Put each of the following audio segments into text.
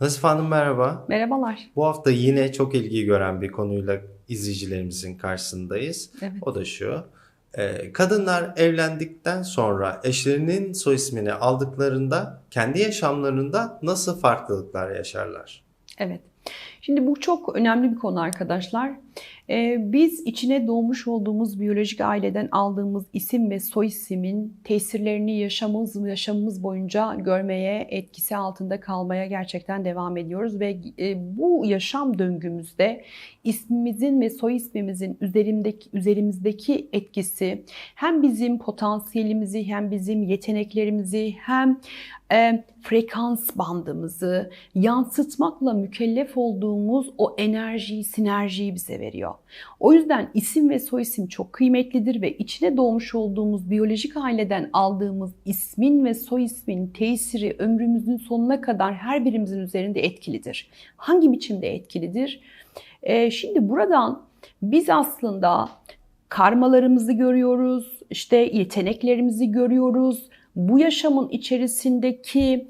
Nazife Hanım merhaba. Merhabalar. Bu hafta yine çok ilgi gören bir konuyla izleyicilerimizin karşısındayız. Evet. O da şu. e, Kadınlar evlendikten sonra eşlerinin soy ismini aldıklarında kendi yaşamlarında nasıl farklılıklar yaşarlar? Evet. Şimdi bu çok önemli bir konu arkadaşlar. Ee, biz içine doğmuş olduğumuz biyolojik aileden aldığımız isim ve soy ismin tesirlerini yaşamımız yaşamımız boyunca görmeye, etkisi altında kalmaya gerçekten devam ediyoruz ve e, bu yaşam döngümüzde ismimizin ve soy ismimizin üzerimdeki üzerimizdeki etkisi hem bizim potansiyelimizi hem bizim yeteneklerimizi hem e, frekans bandımızı yansıtmakla mükellef olduğumuz o enerjiyi, sinerjiyi bize veriyor. O yüzden isim ve soyisim çok kıymetlidir ve içine doğmuş olduğumuz biyolojik aileden aldığımız ismin ve soy ismin tesiri ömrümüzün sonuna kadar her birimizin üzerinde etkilidir. Hangi biçimde etkilidir? E, şimdi buradan biz aslında karmalarımızı görüyoruz, işte yeteneklerimizi görüyoruz. Bu yaşamın içerisindeki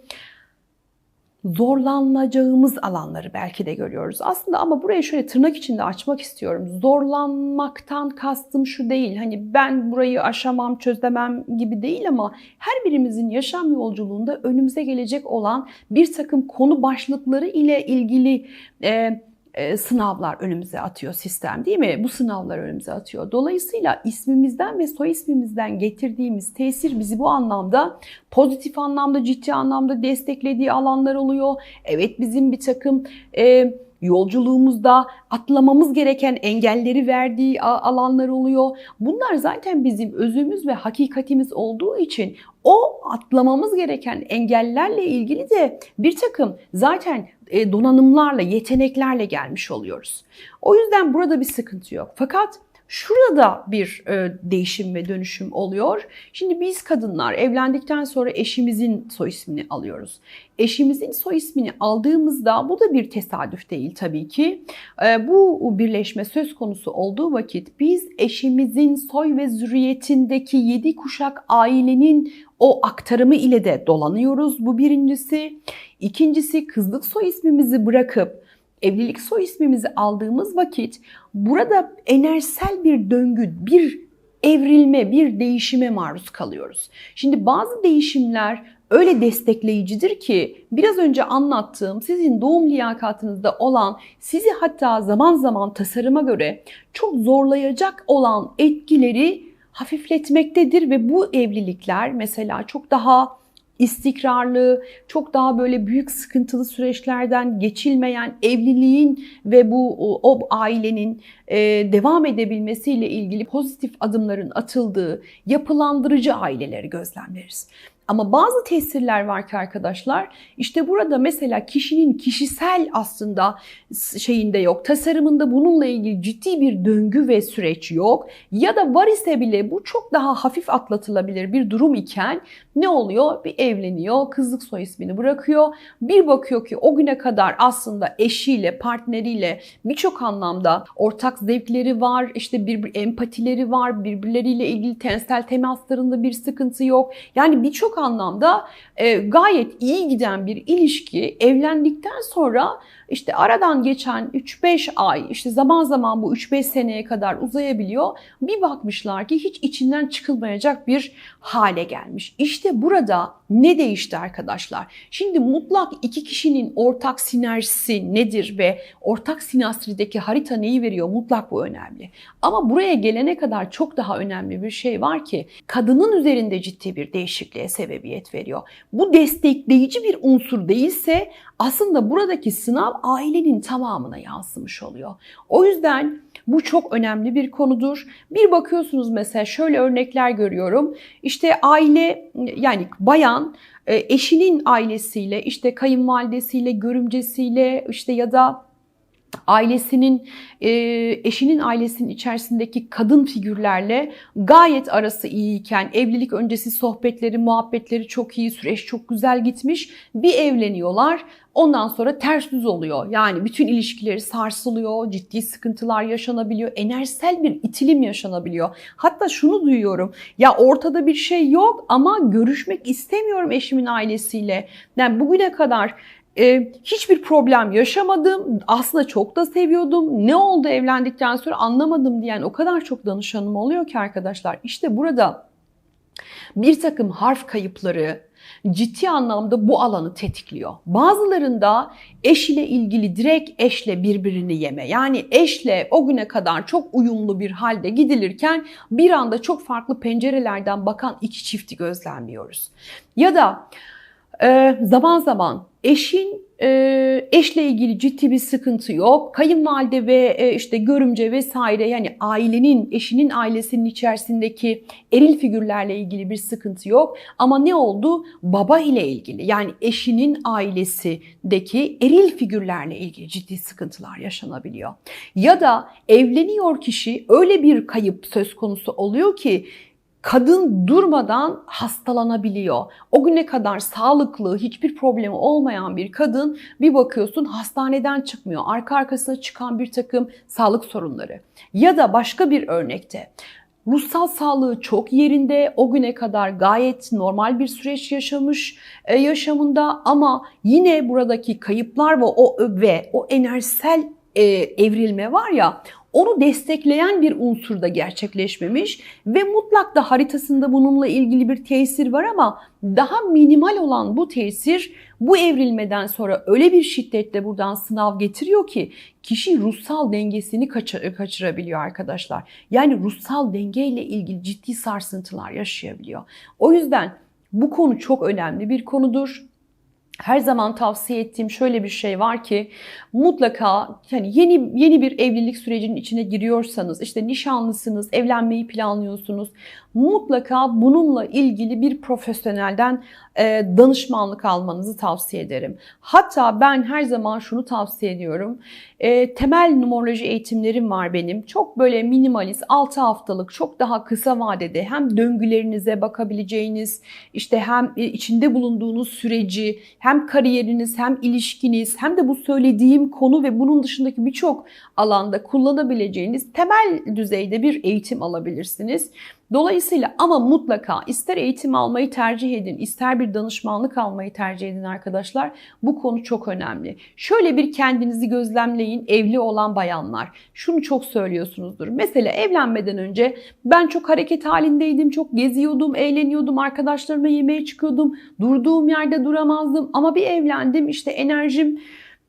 zorlanacağımız alanları belki de görüyoruz. Aslında ama burayı şöyle tırnak içinde açmak istiyorum. Zorlanmaktan kastım şu değil. Hani ben burayı aşamam, çözemem gibi değil ama her birimizin yaşam yolculuğunda önümüze gelecek olan bir takım konu başlıkları ile ilgili e, sınavlar önümüze atıyor sistem değil mi? Bu sınavlar önümüze atıyor. Dolayısıyla ismimizden ve soy ismimizden getirdiğimiz tesir bizi bu anlamda pozitif anlamda, ciddi anlamda desteklediği alanlar oluyor. Evet bizim bir takım e, yolculuğumuzda atlamamız gereken engelleri verdiği alanlar oluyor. Bunlar zaten bizim özümüz ve hakikatimiz olduğu için o atlamamız gereken engellerle ilgili de bir takım zaten e, donanımlarla, yeteneklerle gelmiş oluyoruz. O yüzden burada bir sıkıntı yok. Fakat Şurada bir e, değişim ve dönüşüm oluyor. Şimdi biz kadınlar evlendikten sonra eşimizin soy ismini alıyoruz. Eşimizin soy ismini aldığımızda bu da bir tesadüf değil tabii ki. E, bu birleşme söz konusu olduğu vakit biz eşimizin soy ve zürriyetindeki yedi kuşak ailenin o aktarımı ile de dolanıyoruz. Bu birincisi. İkincisi kızlık soy ismimizi bırakıp evlilik soy ismimizi aldığımız vakit burada enerjisel bir döngü, bir evrilme, bir değişime maruz kalıyoruz. Şimdi bazı değişimler öyle destekleyicidir ki biraz önce anlattığım sizin doğum liyakatınızda olan sizi hatta zaman zaman tasarıma göre çok zorlayacak olan etkileri hafifletmektedir ve bu evlilikler mesela çok daha istikrarlı, çok daha böyle büyük sıkıntılı süreçlerden geçilmeyen evliliğin ve bu o ailenin e, devam edebilmesiyle ilgili pozitif adımların atıldığı yapılandırıcı aileleri gözlemleriz. Ama bazı tesirler var ki arkadaşlar işte burada mesela kişinin kişisel aslında şeyinde yok. Tasarımında bununla ilgili ciddi bir döngü ve süreç yok. Ya da var ise bile bu çok daha hafif atlatılabilir bir durum iken ne oluyor? Bir evleniyor, kızlık soy ismini bırakıyor. Bir bakıyor ki o güne kadar aslında eşiyle, partneriyle birçok anlamda ortak zevkleri var, işte bir, empatileri var, birbirleriyle ilgili tensel temaslarında bir sıkıntı yok. Yani birçok anlamda e, gayet iyi giden bir ilişki evlendikten sonra işte aradan geçen 3-5 ay, işte zaman zaman bu 3-5 seneye kadar uzayabiliyor. Bir bakmışlar ki hiç içinden çıkılmayacak bir hale gelmiş. İşte burada ne değişti arkadaşlar? Şimdi mutlak iki kişinin ortak sinerjisi nedir ve ortak sinastrideki harita neyi veriyor? Mutlak bu önemli. Ama buraya gelene kadar çok daha önemli bir şey var ki kadının üzerinde ciddi bir değişikliğe sebebiyet veriyor. Bu destekleyici bir unsur değilse aslında buradaki sınav ailenin tamamına yansımış oluyor. O yüzden bu çok önemli bir konudur. Bir bakıyorsunuz mesela şöyle örnekler görüyorum. İşte aile yani bayan e, eşinin ailesiyle işte kayınvalidesiyle, görümcesiyle işte ya da ailesinin, e, eşinin ailesinin içerisindeki kadın figürlerle gayet arası iyiyken, evlilik öncesi sohbetleri, muhabbetleri çok iyi, süreç çok güzel gitmiş. Bir evleniyorlar. Ondan sonra ters düz oluyor. Yani bütün ilişkileri sarsılıyor, ciddi sıkıntılar yaşanabiliyor, enerjisel bir itilim yaşanabiliyor. Hatta şunu duyuyorum. Ya ortada bir şey yok ama görüşmek istemiyorum eşimin ailesiyle. Yani bugüne kadar e, hiçbir problem yaşamadım. Aslında çok da seviyordum. Ne oldu evlendikten sonra anlamadım diyen o kadar çok danışanım oluyor ki arkadaşlar. İşte burada bir takım harf kayıpları ciddi anlamda bu alanı tetikliyor. Bazılarında eş ile ilgili direkt eşle birbirini yeme. Yani eşle o güne kadar çok uyumlu bir halde gidilirken bir anda çok farklı pencerelerden bakan iki çifti gözlemliyoruz. Ya da e, zaman zaman eşin e, eşle ilgili ciddi bir sıkıntı yok. Kayınvalide ve e, işte görümce vesaire yani ailenin, eşinin ailesinin içerisindeki eril figürlerle ilgili bir sıkıntı yok. Ama ne oldu? Baba ile ilgili yani eşinin ailesindeki eril figürlerle ilgili ciddi sıkıntılar yaşanabiliyor. Ya da evleniyor kişi öyle bir kayıp söz konusu oluyor ki kadın durmadan hastalanabiliyor. O güne kadar sağlıklı, hiçbir problemi olmayan bir kadın bir bakıyorsun hastaneden çıkmıyor. Arka arkasına çıkan bir takım sağlık sorunları. Ya da başka bir örnekte ruhsal sağlığı çok yerinde. O güne kadar gayet normal bir süreç yaşamış e, yaşamında ama yine buradaki kayıplar ve o ve o enerjisel e, evrilme var ya onu destekleyen bir unsur da gerçekleşmemiş ve mutlak da haritasında bununla ilgili bir tesir var ama daha minimal olan bu tesir bu evrilmeden sonra öyle bir şiddetle buradan sınav getiriyor ki kişi ruhsal dengesini kaçır, kaçırabiliyor arkadaşlar. Yani ruhsal dengeyle ilgili ciddi sarsıntılar yaşayabiliyor. O yüzden bu konu çok önemli bir konudur her zaman tavsiye ettiğim şöyle bir şey var ki mutlaka yani yeni yeni bir evlilik sürecinin içine giriyorsanız işte nişanlısınız, evlenmeyi planlıyorsunuz. Mutlaka bununla ilgili bir profesyonelden e, danışmanlık almanızı tavsiye ederim. Hatta ben her zaman şunu tavsiye ediyorum. E, temel numeroloji eğitimlerim var benim. Çok böyle minimalist 6 haftalık çok daha kısa vadede hem döngülerinize bakabileceğiniz işte hem içinde bulunduğunuz süreci hem kariyeriniz hem ilişkiniz hem de bu söylediğim konu ve bunun dışındaki birçok alanda kullanabileceğiniz temel düzeyde bir eğitim alabilirsiniz. Dolayısıyla ama mutlaka ister eğitim almayı tercih edin, ister bir danışmanlık almayı tercih edin arkadaşlar. Bu konu çok önemli. Şöyle bir kendinizi gözlemleyin evli olan bayanlar. Şunu çok söylüyorsunuzdur. Mesela evlenmeden önce ben çok hareket halindeydim, çok geziyordum, eğleniyordum, arkadaşlarıma yemeğe çıkıyordum, durduğum yerde duramazdım ama bir evlendim işte enerjim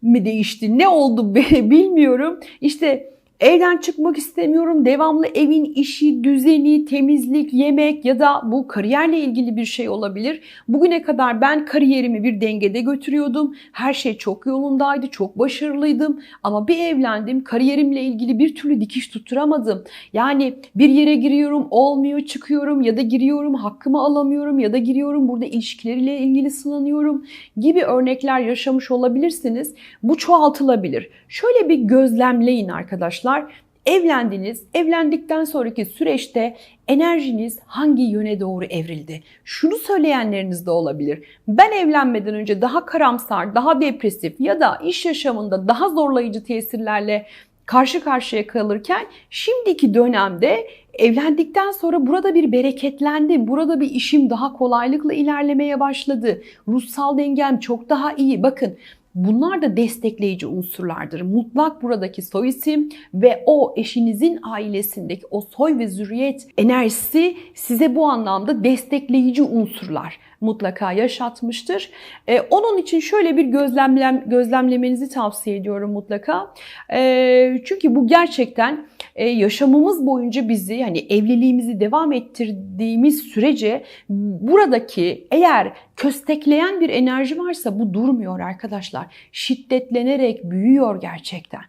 mi değişti, ne oldu bilmiyorum. İşte Evden çıkmak istemiyorum. Devamlı evin işi, düzeni, temizlik, yemek ya da bu kariyerle ilgili bir şey olabilir. Bugüne kadar ben kariyerimi bir dengede götürüyordum. Her şey çok yolundaydı, çok başarılıydım. Ama bir evlendim, kariyerimle ilgili bir türlü dikiş tutturamadım. Yani bir yere giriyorum, olmuyor, çıkıyorum ya da giriyorum, hakkımı alamıyorum ya da giriyorum, burada ilişkileriyle ilgili sınanıyorum gibi örnekler yaşamış olabilirsiniz. Bu çoğaltılabilir. Şöyle bir gözlemleyin arkadaşlar arkadaşlar evlendiniz. Evlendikten sonraki süreçte enerjiniz hangi yöne doğru evrildi? Şunu söyleyenleriniz de olabilir. Ben evlenmeden önce daha karamsar, daha depresif ya da iş yaşamında daha zorlayıcı tesirlerle karşı karşıya kalırken şimdiki dönemde evlendikten sonra burada bir bereketlendim. Burada bir işim daha kolaylıkla ilerlemeye başladı. Ruhsal dengem çok daha iyi. Bakın Bunlar da destekleyici unsurlardır. Mutlak buradaki soy isim ve o eşinizin ailesindeki o soy ve zürriyet enerjisi size bu anlamda destekleyici unsurlar mutlaka yaşatmıştır. Ee, onun için şöyle bir gözlemlem, gözlemlemenizi tavsiye ediyorum mutlaka. Ee, çünkü bu gerçekten e, yaşamımız boyunca bizi hani evliliğimizi devam ettirdiğimiz sürece buradaki eğer köstekleyen bir enerji varsa bu durmuyor arkadaşlar. Şiddetlenerek büyüyor gerçekten.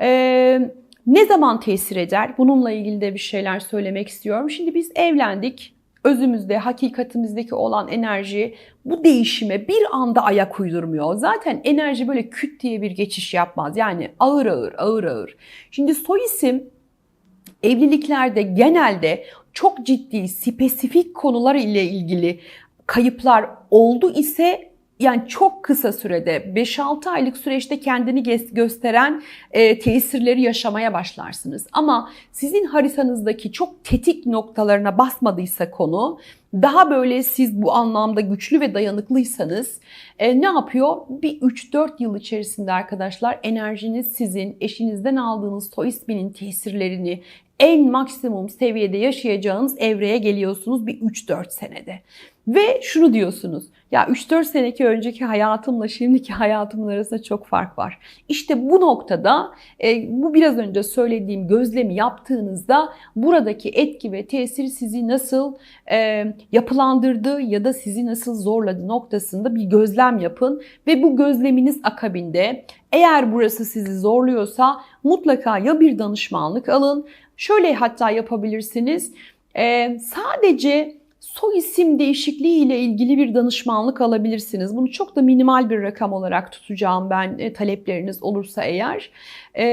Ee, ne zaman tesir eder? Bununla ilgili de bir şeyler söylemek istiyorum. Şimdi biz evlendik özümüzde, hakikatimizdeki olan enerji bu değişime bir anda ayak uydurmuyor. Zaten enerji böyle küt diye bir geçiş yapmaz. Yani ağır ağır, ağır ağır. Şimdi soy isim evliliklerde genelde çok ciddi, spesifik konular ile ilgili kayıplar oldu ise yani çok kısa sürede 5-6 aylık süreçte kendini gösteren e, tesirleri yaşamaya başlarsınız. Ama sizin haritanızdaki çok tetik noktalarına basmadıysa konu daha böyle siz bu anlamda güçlü ve dayanıklıysanız e, ne yapıyor? Bir 3-4 yıl içerisinde arkadaşlar enerjiniz sizin eşinizden aldığınız soy isminin tesirlerini en maksimum seviyede yaşayacağınız evreye geliyorsunuz bir 3-4 senede. Ve şunu diyorsunuz. Ya 3-4 seneki önceki hayatımla şimdiki hayatımın arasında çok fark var. İşte bu noktada e, bu biraz önce söylediğim gözlemi yaptığınızda buradaki etki ve tesir sizi nasıl e, yapılandırdı ya da sizi nasıl zorladı noktasında bir gözlem yapın ve bu gözleminiz akabinde eğer burası sizi zorluyorsa mutlaka ya bir danışmanlık alın. Şöyle hatta yapabilirsiniz. E, sadece soy isim değişikliği ile ilgili bir danışmanlık alabilirsiniz. Bunu çok da minimal bir rakam olarak tutacağım ben e, talepleriniz olursa eğer. E,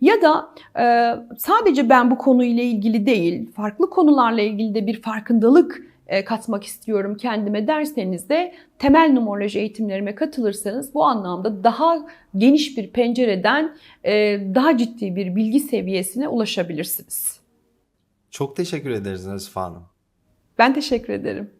ya da e, sadece ben bu konuyla ilgili değil, farklı konularla ilgili de bir farkındalık katmak istiyorum kendime derseniz de temel numeroloji eğitimlerime katılırsanız bu anlamda daha geniş bir pencereden e, daha ciddi bir bilgi seviyesine ulaşabilirsiniz. Çok teşekkür ederiz Nasife Hanım. Ben teşekkür ederim.